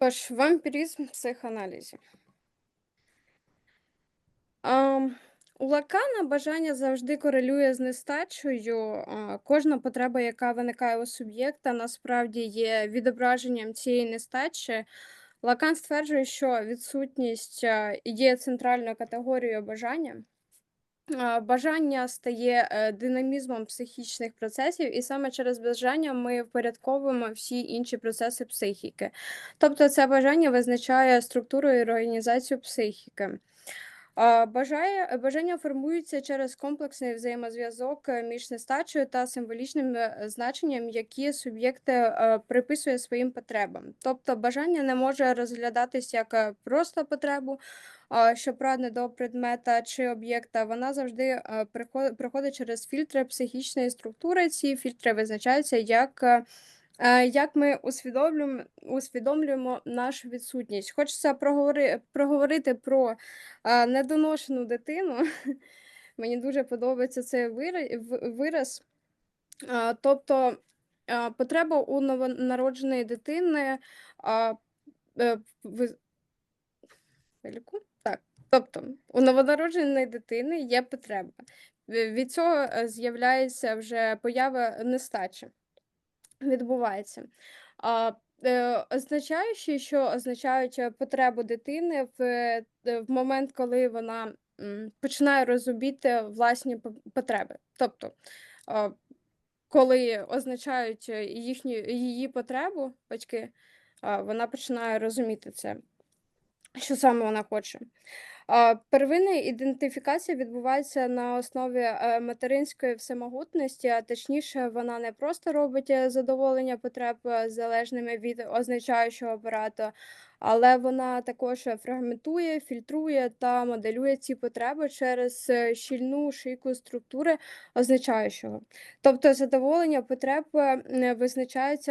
Тож, вампіризм в психоаналізі. Ам, у Лакана бажання завжди корелює з нестачею. А, Кожна потреба, яка виникає у суб'єкта, насправді є відображенням цієї нестачі. Лакан стверджує, що відсутність а, є центральною категорією бажання. Бажання стає е, динамізмом психічних процесів, і саме через бажання ми впорядковуємо всі інші процеси психіки. Тобто, це бажання визначає структуру і організацію психіки. Бажає, бажання формуються через комплексний взаємозв'язок е, між нестачею та символічним е, значенням, які суб'єкти е, приписує своїм потребам. Тобто бажання не може розглядатись як е, просто потребу, що прагне до предмета чи об'єкта. Вона завжди е, приход- проходить через фільтри психічної структури. Ці фільтри визначаються як. Е, е, Як ми усвідомлюємо, усвідомлюємо нашу відсутність? Хочеться проговори, проговорити про а, недоношену дитину. Мені дуже подобається цей вираз. А, Тобто а, потреба у новонародженої дитини е, ви- Так. Тобто, у новонародженої дитини є потреба. Від цього е, з'являється вже поява нестачі. Відбувається. А, е, означаючи, що означають е, потребу дитини в, е, в момент, коли вона починає розуміти власні потреби. Тобто, коли означають їхню, її потребу, батьки, вона починає розуміти це, що саме вона хоче. Первинна ідентифікація відбувається на основі е, материнської всемогутності, а точніше, вона не просто робить е, задоволення потреб е, залежними від означаючого апарату, але вона також фрагментує, фільтрує та моделює ці потреби через щільну шийку структури означаючого. Тобто задоволення потреб визначається